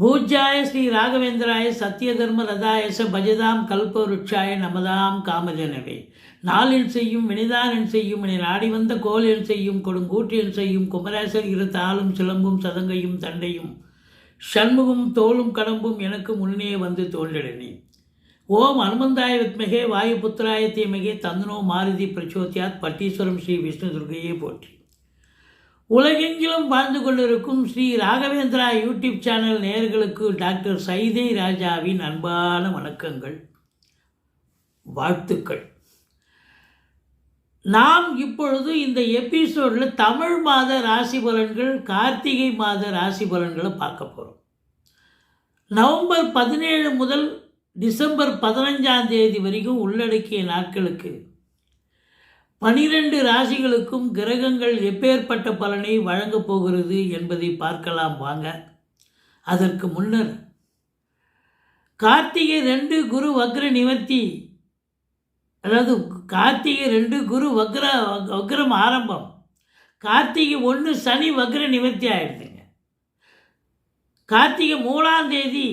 பூஜ்யாய ஸ்ரீ ராகவேந்திராய சத்யதர்ம ரதாயச பஜதாம் கல்பவருட்சாய நமதாம் காமஜனவே. நாளில் செய்யும் வினிதானில் செய்யும் என நாடி வந்த கோலில் செய்யும் கொடுங்கூற்றில் செய்யும் குமரேசர் இரு தாளும் சிலம்பும் சதங்கையும் தண்டையும். ஷண்முகம் தோளும் கடம்பும் எனக்கு முன்னே வந்து தோன்றினே ஓம் அனுமந்தாய வித்மகே வாயுபுத்திராய தீமகே தந்தனோ மாருதி பிரச்சோத்தியாத் பட்டீஸ்வரம் ஸ்ரீ விஷ்ணு துர்கையே போற்றி. உலகெங்கிலும் வாழ்ந்து கொண்டிருக்கும் ஸ்ரீ ராகவேந்திரா யூடியூப் சேனல் நேயர்களுக்கு டாக்டர் சைதை ராஜாவின் அன்பான வணக்கங்கள். வாழ்த்துக்கள். நாம் இப்பொழுது இந்த எபிசோடில் தமிழ் மாத ராசி பலன்கள் கார்த்திகை மாத ராசி பலன்களை பார்க்க போகிறோம் நவம்பர் பதினேழு முதல் டிசம்பர் பதினஞ்சாம் தேதி வரைக்கும் உள்ளடக்கிய நாட்களுக்கு பனிரெண்டு ராசிகளுக்கும் கிரகங்கள் எப்பேற்பட்ட பலனை வழங்கப் போகிறது என்பதை பார்க்கலாம் வாங்க. அதற்கு முன்னர் கார்த்திகை ரெண்டு குரு வக்ர நிவர்த்தி அதாவது கார்த்திகை ரெண்டு குரு வக்ர வக்ரம் ஆரம்பம். கார்த்திகை ஒன்று சனி வக்ர நிவர்த்தி ஆயிடுதுங்க. கார்த்திகை மூணாம் தேதி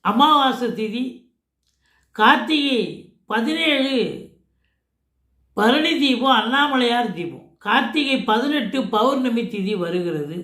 அமாவாசை திதி கார்த்திகை பதினேழு பரணி தீபம் அண்ணாமலையார் தீபம். கார்த்திகை பதினெட்டு பௌர்ணமி திதி வருகிறது.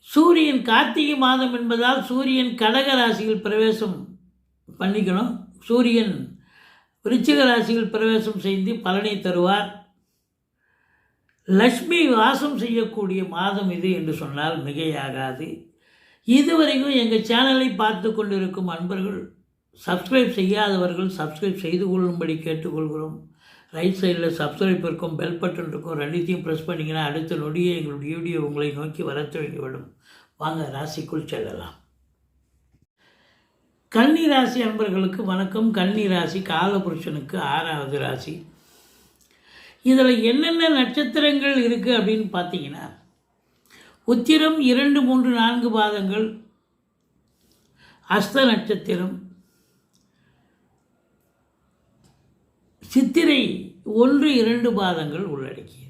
சூரியன் கார்த்திகை மாதம் என்பதால் சூரியன் கடக ராசியில் பிரவேசம் பண்ணிக்கணும். சூரியன் விருச்சிக ராசியில் பிரவேசம் செய்து பலனை தருவார். லக்ஷ்மி வாசம் செய்யக்கூடிய மாதம் இது என்று சொன்னால் மிகையாகாது. இதுவரைக்கும் எங்கள் சேனலை பார்த்து கொண்டிருக்கும் அன்பர்கள் சப்ஸ்கிரைப் செய்யாதவர்கள் சப்ஸ்கிரைப் செய்து கொள்ளும்படி கேட்டுக்கொள்கிறோம். ரைட் சைடில் சப்ஸ்கிரைப் இருக்கும் பெல் பட்டன் இருக்கும் ரெண்டுத்தையும் ப்ரெஸ் பண்ணிங்கன்னா அடுத்த நொடியே எங்களுடைய வீடியோ உங்களை நோக்கி வர தொடங்கிவிடும். வாங்க ராசிக்குள் செல்லலாம். கன்னி ராசி அன்பர்களுக்கு வணக்கம். கன்னி ராசி காலபுருஷனுக்கு ஆறாவது ராசி. இதில் என்னென்ன நட்சத்திரங்கள் இருக்குது அப்படின்னு பார்த்தீங்கன்னா உத்திரம் இரண்டு மூன்று நான்கு பாதங்கள் அஸ்த நட்சத்திரம் சித்திரை ஒன்று இரண்டு பாதங்கள் உள்ளடக்கியது.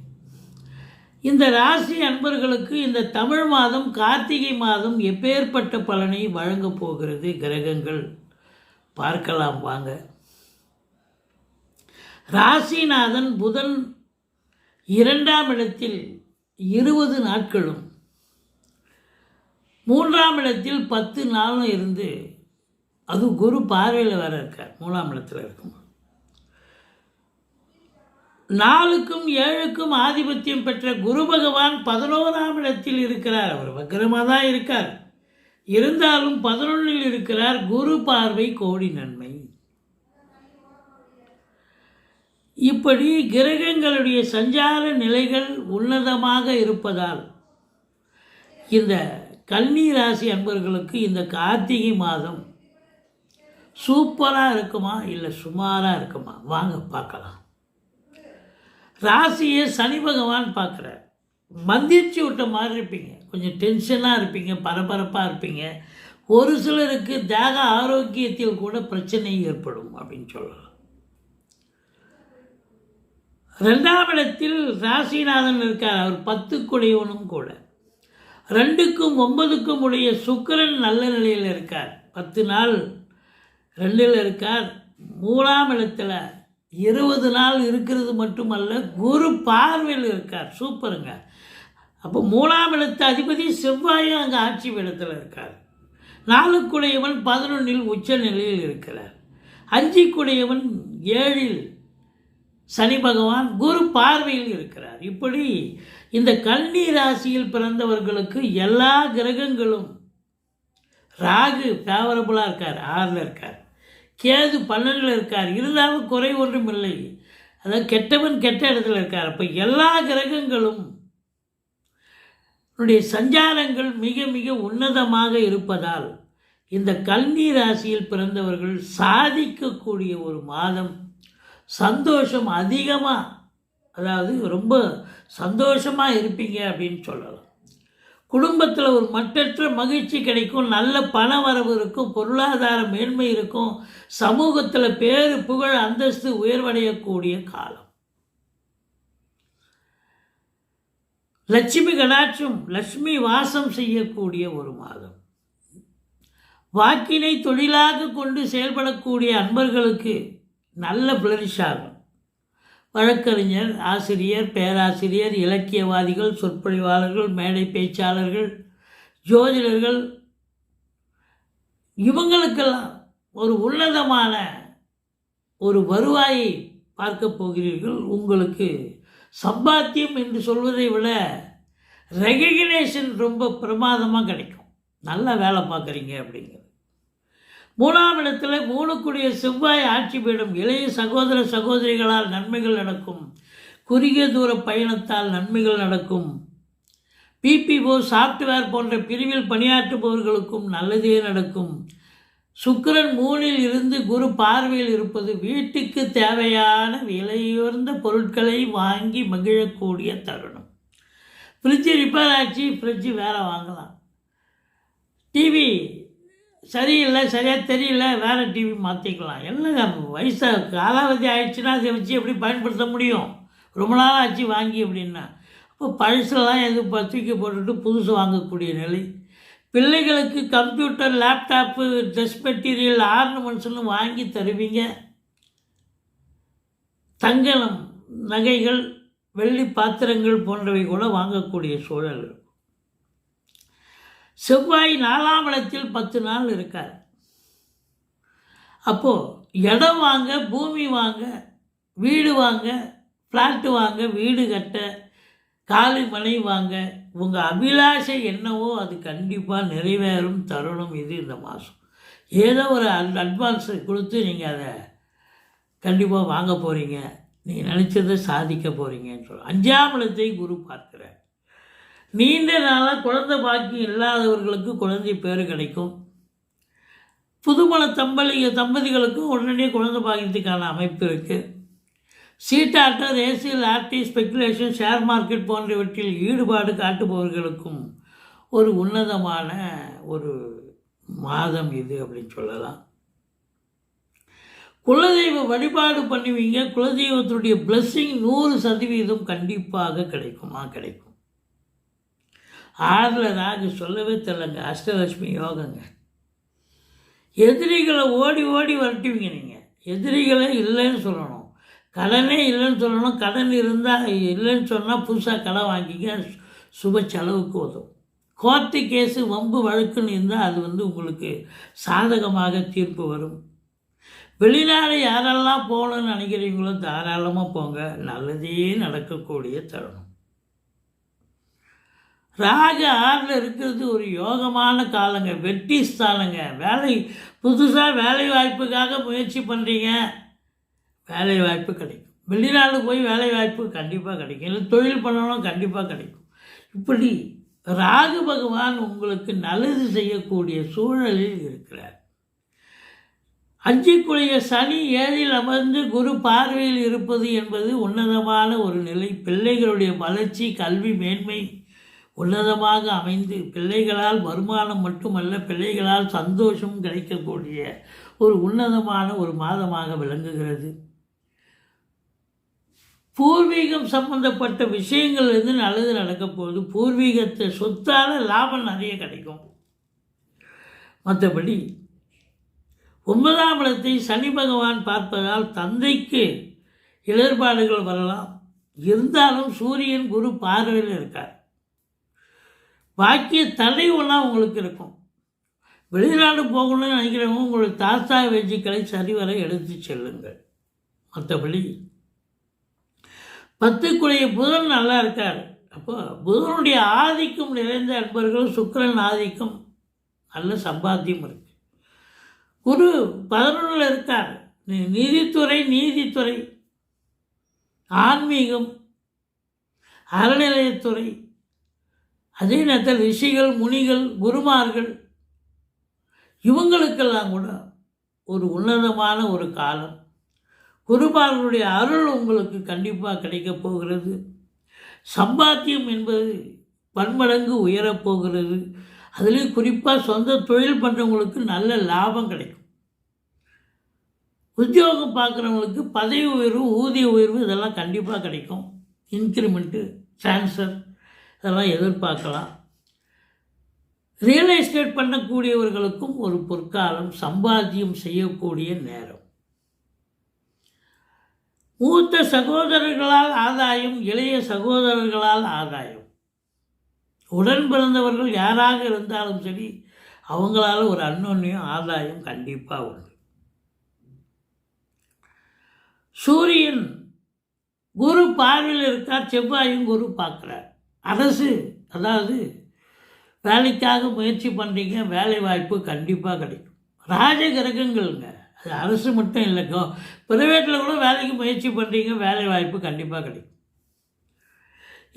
இந்த ராசி அன்பர்களுக்கு இந்த தமிழ் மாதம் கார்த்திகை மாதம் எப்பேற்பட்ட பலனை வழங்கப் போகிறது? கிரகங்கள். பார்க்கலாம் வாங்க. ராசிநாதன் புதன் இரண்டாம் இடத்தில் இருபது நாட்களும் மூன்றாம் இடத்தில் பத்து நாளும் இருந்து அது குரு பார்வையில் வர இருக்கார் மூணாம் இடத்தில் இருக்கும். நாலுக்கும் ஏழுக்கும் ஆதிபத்தியம் பெற்ற குரு பகவான் பதினோராம் இடத்தில் இருக்கிறார். அவர் வக்கரமாக தான் இருக்கார். இருந்தாலும் பதினொன்றில் இருக்கிறார் குரு பார்வை கோடி நன்மை. இப்படி கிரகங்களுடைய சஞ்சார நிலைகள் உன்னதமாக இருப்பதால் இந்த கன்னி ராசி அன்பர்களுக்கு இந்த கார்த்திகை மாதம் சூப்பராக இருக்குமா? இல்லை சுமாராக இருக்குமா? வாங்க பார்க்கலாம். ராசியை சனி பகவான் பார்க்குறார். மந்திரிச்சு விட்ட மாதிரி இருப்பீங்க. கொஞ்சம் டென்ஷனாக இருப்பீங்க பரபரப்பாக இருப்பீங்க. ஒரு சிலருக்கு தேக ஆரோக்கியத்தில் கூட பிரச்சனை ஏற்படும் அப்படின்னு சொல்லலாம். ரெண்டாம் இடத்தில் ராசிநாதன் இருக்கார். அவர் பத்துக்குடையவனும் கூட. ரெண்டுக்கும் ஒன்பதுக்கும் உடைய சுக்கிரன் நல்ல நிலையில் இருக்கார். பத்து நாள் ரெண்டில் இருக்கார். மூணாம் இடத்துல இருபது நாள் இருக்கிறது மட்டுமல்ல குரு பார்வையில் இருக்கார். சூப்பருங்க. அப்போ மூணாம் இடத்து அதிபதி செவ்வாயும் அங்கே ஆட்சி இடத்துல இருக்கார். நாலுக்குடையவன் பதினொன்றில் உச்ச நிலையில் இருக்கிறார். அஞ்சுக்குடையவன் ஏழில் சனி பகவான் குரு பார்வையில் இருக்கிறார். இப்படி இந்த கல்வி ராசியில் பிறந்தவர்களுக்கு எல்லா கிரகங்களும் ராகு ஃபேவரபுளாக இருக்கார் ஆறில் இருக்கார். கேது பன்னெண்டில் இருக்கார். இருந்தாலும் குறை ஒன்றும் இல்லை. அதாவது கெட்டவன் கெட்ட இடத்துல இருக்கார். அப்போ எல்லா கிரகங்களும் சஞ்சாரங்கள் மிக மிக உன்னதமாக இருப்பதால் இந்த கல்வி ராசியில் பிறந்தவர்கள் சாதிக்கக்கூடிய ஒரு மாதம் சந்தோஷம் அதிகமாக அதாவது ரொம்ப சந்தோஷமாக இருப்பீங்க அப்படின்னு சொல்லலாம். குடும்பத்தில் ஒரு மட்டற்ற மகிழ்ச்சி கிடைக்கும் நல்ல பண வரவு இருக்கும் பொருளாதார மேன்மை இருக்கும் சமூகத்தில் பேரு புகழ் அந்தஸ்து உயர்வடையக்கூடிய காலம். லட்சுமி கடாட்சம் லட்சுமி வாசம் செய்யக்கூடிய ஒரு மாதம். வாக்கினை தொழிலாக கொண்டு செயல்படக்கூடிய அன்பர்களுக்கு நல்ல பிளரிஷ் ஆகும். வழக்கறிஞர் ஆசிரியர் பேராசிரியர் இலக்கியவாதிகள் சொற்பொழிவாளர்கள் மேடை பேச்சாளர்கள் ஜோதிடர்கள் இவங்களுக்கெல்லாம் ஒரு உன்னதமான ஒரு வருவாயை பார்க்க போகிறீர்கள். உங்களுக்கு சம்பாத்தியம் என்று சொல்வதை விட ரெகக்னேஷன் ரொம்ப பிரமாதமாக கிடைக்கும். நல்லா வேலை பார்க்குறீங்க அப்படிங்கிறது மூணாம் இடத்துல மூணுக்குடிய செவ்வாய் ஆட்சி பெறும் இளைய சகோதர சகோதரிகளால் நன்மைகள் நடக்கும். குறுகிய தூர பயணத்தால் நன்மைகள் நடக்கும். பிபிஓ சாஃப்ட்வேர் போன்ற பிரிவில் பணியாற்றுபவர்களுக்கும் நல்லதே நடக்கும். சுக்கரன் மூணில் இருந்து குரு பார்வையில் இருப்பது வீட்டுக்கு தேவையான விலையுயர்ந்த பொருட்களை வாங்கி மகிழக்கூடிய தருணம். ஃப்ரிட்ஜு ரிப்பேர் ஆச்சு ஃப்ரிட்ஜு வேறு வாங்கலாம். டிவி சரியில்லை சரியாக தெரியல வேறு டிவி மாற்றிக்கலாம் என்னங்க வயசாக காலாவதி ஆயிடுச்சுன்னா அதை வச்சு எப்படி பயன்படுத்த முடியும்? ரொம்ப நாள் ஆச்சு வாங்கி அப்படின்னா. அப்போ பழசெல்லாம் எது தூக்கி போட்டுட்டு புதுசு வாங்கக்கூடிய நிலை. பிள்ளைகளுக்கு கம்ப்யூட்டர் லேப்டாப்பு ட்ரெஸ் மெட்டீரியல் ஆர்னமெண்ட்ஸ்னு வாங்கி தருவீங்க. தங்கலம் நகைகள் வெள்ளி பாத்திரங்கள் போன்றவை கூட வாங்கக்கூடிய சூழல் இருக்கும். செவ்வாய் நாலாம் இடத்தில் பத்து நாள் இருக்கார். அப்போது இடம் வாங்க பூமி வாங்க வீடு வாங்க ஃப்ளாட்டு வாங்க வீடு கட்ட காலு மனை வாங்க உங்கள் அபிலாஷை என்னவோ அது கண்டிப்பாக நிறைவேறும் தருணம் இது இந்த மாதம் ஏதோ ஒரு அட் அட்வான்ஸை கொடுத்து நீங்கள் அதை கண்டிப்பாக வாங்க போகிறீங்க நீங்கள் நினச்சதை சாதிக்க போகிறீங்கன்னு சொல்லுவோம் அஞ்சாம் இடத்தை குரு பார்க்குறார். நீண்ட நாளாக குழந்தை பாக்கி இல்லாதவர்களுக்கு குழந்தை பேர் கிடைக்கும். புதுமண தம்பளி தம்பதிகளுக்கும் உடனடியே குழந்தை பாக்கியத்துக்கான அமைப்பு இருக்குது சீட்டாட்டம் ரேசியல் ஆர்டி ஸ்பெக்குலேஷன் ஷேர் மார்க்கெட் போன்றவற்றில் ஈடுபாடு காட்டுபவர்களுக்கும் ஒரு உன்னதமான ஒரு மாதம் இது அப்படின்னு சொல்லலாம். குலதெய்வ வழிபாடு பண்ணுவீங்க. குலதெய்வத்துடைய பிளஸ்ஸிங் நூறு சதவீதம் கண்டிப்பாக கிடைக்குமா? கிடைக்கும். ஆறில் ராகு சொல்லவே தெரியலங்க அஷ்டலட்சுமி யோகங்க. எதிரிகளை ஓடி ஓடி வரட்டுவீங்க நீங்கள் எதிரிகளே இல்லைன்னு சொல்லணும். கடனே இல்லைன்னு சொல்லணும். கடன் இருந்தால் இல்லைன்னு சொன்னால் புதுசாக கடன் வாங்கிக்க சுப செலவுக்கு உதவும். கோர்ட்டு கேஸு வம்பு வழக்குன்னு இருந்தால் அது வந்து உங்களுக்கு சாதகமாக தீர்ப்பு வரும். வெளிநாடு யாரெல்லாம் போகணும்னு நினைக்கிறீங்களோ தாராளமாக போங்க. நல்லதே நடக்கக்கூடிய தருணம். ராக ஆறில் இருக்கிறது ஒரு யோகமான காலங்க வெற்றி ஸ்தானங்க வேலை புதுசாக வேலை வாய்ப்புக்காக முயற்சி பண்ணுறீங்க வேலை வாய்ப்பு கிடைக்கும். வெளிநாடு போய் வேலை வாய்ப்பு கண்டிப்பாக கிடைக்கும். இல்லை தொழில் பண்ணணும் கண்டிப்பாக கிடைக்கும். இப்படி ராகு பகவான் உங்களுக்கு நல்லது செய்யக்கூடிய சூழலில் இருக்கிறார். அஞ்சுக்குரிய சனி ஏழில் அமர்ந்து குரு பார்வையில் இருப்பது என்பது உன்னதமான ஒரு நிலை. பிள்ளைகளுடைய வளர்ச்சி கல்வி மேன்மை உன்னதமாக அமைந்து பிள்ளைகளால் வருமானம் மட்டுமல்ல பிள்ளைகளால் சந்தோஷம் கிடைக்கக்கூடிய ஒரு உன்னதமான ஒரு மாதமாக விளங்குகிறது. பூர்வீகம் சம்பந்தப்பட்ட விஷயங்கள் இருந்து நல்லது நடக்க போகுது? பூர்வீகத்தை சொத்தால் லாபம் நிறைய கிடைக்கும். மற்றபடி ஒன்பதாம் இடத்தை சனி பகவான் பார்ப்பதால் தந்தைக்கு இடர்பாடுகள் வரலாம். இருந்தாலும் சூரியன் குரு பார்வையில் இருக்கார். பாக்கிய தடைவெல்லாம் உங்களுக்கு இருக்கும். வெளிநாடு போகணும்னு நினைக்கிறவங்க உங்களுடைய தாத்தா வெஜிக்களை சரிவர எடுத்து செல்லுங்கள். மற்றபடி பத்துக்குடைய புதன் நல்லா இருக்கார். அப்போ புதனுடைய ஆதிக்கம் நிறைந்த அன்பர்கள் சுக்கரன் ஆதிக்கம் நல்ல சம்பாத்தியம் இருக்கு. குரு பதினொன்றில் இருக்கார். நீதித்துறை நீதித்துறை ஆன்மீகம் அறநிலையத்துறை அதே நேரத்தில் ரிஷிகள் முனிகள் குருமார்கள் இவங்களுக்கெல்லாம் கூட ஒரு உன்னதமான ஒரு காலம். குருமார்களுடைய அருள் உங்களுக்கு கண்டிப்பாக கிடைக்கப் போகிறது. சம்பாத்தியம் என்பது பன்மடங்கு உயரப் போகிறது. அதுலேயும் குறிப்பாக சொந்த தொழில் பண்ணுறவங்களுக்கு நல்ல லாபம் கிடைக்கும். உத்தியோகம் பார்க்குறவங்களுக்கு பதவி உயர்வு ஊதிய உயர்வு இதெல்லாம் கண்டிப்பாக கிடைக்கும். இன்க்ரிமெண்ட்டு ட்ரான்ஸ்ஃபர் இதெல்லாம் எதிர்பார்க்கலாம். ரியல் எஸ்டேட் பண்ணக்கூடியவர்களுக்கும் ஒரு பொற்காலம் சம்பாத்தியம் செய்யக்கூடிய நேரம். மூத்த சகோதரர்களால் ஆதாயம் இளைய சகோதரர்களால் ஆதாயம். உடன் பிறந்தவர்கள் யாராக இருந்தாலும் சரி அவங்களால ஒரு அன்னொன்னையும் ஆதாயம் கண்டிப்பாக உண்டு. சூரியன் குரு பார்வையில் இருக்கார் செவ்வாயும் குரு பார்க்குறார். அரசு அதாவது வேலைக்காக முயற்சி பண்ணுறீங்க வேலை வாய்ப்பு கண்டிப்பாக கிடைக்கும். ராஜ கிரகங்கள்ங்க. அது அரசு மட்டும் இல்லைக்கோ ப்ரைவேட்டில் கூட வேலைக்கு முயற்சி பண்ணுறீங்க வேலை வாய்ப்பு கண்டிப்பாக கிடைக்கும்.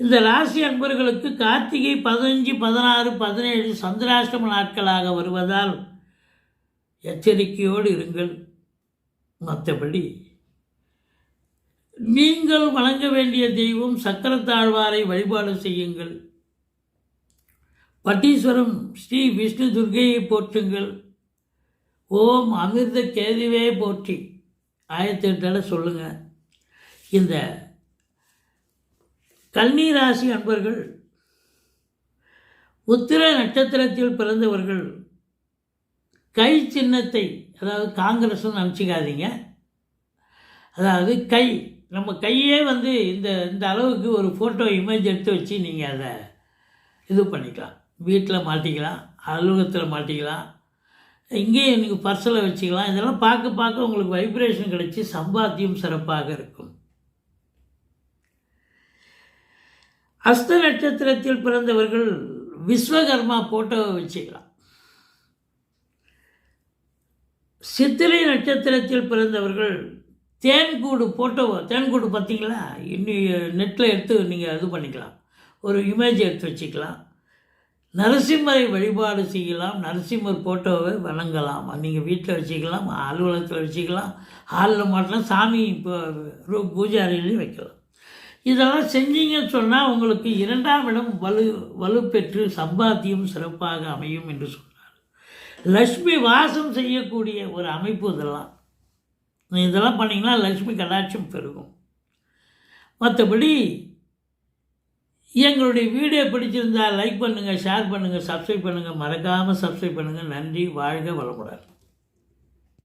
இந்த ராசி அன்பர்களுக்கு கார்த்திகை பதினஞ்சு பதினாறு பதினேழு சந்திராஷ்டம நாட்களாக வருவதால் எச்சரிக்கையோடு இருங்கள். மற்றபடி நீங்கள் வணங்க வேண்டிய தெய்வம் சக்கரத்தாழ்வாரை வழிபாடு செய்யுங்கள். பட்டீஸ்வரம் ஸ்ரீ விஷ்ணு துர்க்கையை போற்றுங்கள். ஓம் அமிர்த கேதுவே போற்றி. ஆயிரத்தி எட்டால சொல்லுங்கள் இந்த கன்னிராசி அன்பர்கள் உத்திர நட்சத்திரத்தில் பிறந்தவர்கள் கை சின்னத்தை அதாவது காங்கிரஸ்னு நினச்சிக்காதீங்க. அதாவது கை நம்ம கையே வந்து இந்த இந்த அளவுக்கு ஒரு ஃபோட்டோ இமேஜ் எடுத்து வச்சு நீங்கள் அதை இது பண்ணிக்கலாம். வீட்டில் மாட்டிக்கலாம் அலுவலகத்தில் மாட்டிக்கலாம் இங்கேயும் நீங்கள் பர்சில் வச்சுக்கலாம். இதெல்லாம் பார்க்க பார்க்க உங்களுக்கு வைப்ரேஷன் கிடச்சி சம்பாத்தியம் சிறப்பாக இருக்கும். அஸ்த நட்சத்திரத்தில் பிறந்தவர்கள் விஸ்வகர்மா ஃபோட்டோவை வச்சுக்கலாம். சித்திரை நட்சத்திரத்தில் பிறந்தவர்கள் தேன்கூடு போட்டோ தேன்கூடு பார்த்தீங்களா? இன்னும் நெட்டில் எடுத்து நீங்கள் இது பண்ணிக்கலாம். ஒரு இமேஜ் எடுத்து வச்சுக்கலாம். நரசிம்மரை வழிபாடு செய்யலாம். நரசிம்மர் ஃபோட்டோவை வணங்கலாம். நீங்கள் வீட்டில் வச்சுக்கலாம் அலுவலகத்தில் வச்சுக்கலாம். ஹாலில் மாட்டலாம் சாமி இப்போ ரூ- பூஜை அறையிலையும் வைக்கலாம். இதெல்லாம் செஞ்சீங்கன்னு சொன்னால் உங்களுக்கு இரண்டாம் இடம் வலு வலுப்பெற்று சம்பாத்தியம் சிறப்பாக அமையும் என்று சொன்னார். லக்ஷ்மி வாசம் செய்யக்கூடிய ஒரு அமைப்பு இதெல்லாம். இதெல்லாம் பண்ணிங்கன்னா லக்ஷ்மி கடாட்சம் பெருகும். மற்றபடி எங்களுடைய வீடியோ பிடிச்சிருந்தா லைக் பண்ணுங்கள் ஷேர் பண்ணுங்கள் சப்ஸ்கிரைப் பண்ணுங்கள் மறக்காமல் சப்ஸ்கிரைப் பண்ணுங்கள் நன்றி வாழ்க வளமுடன்.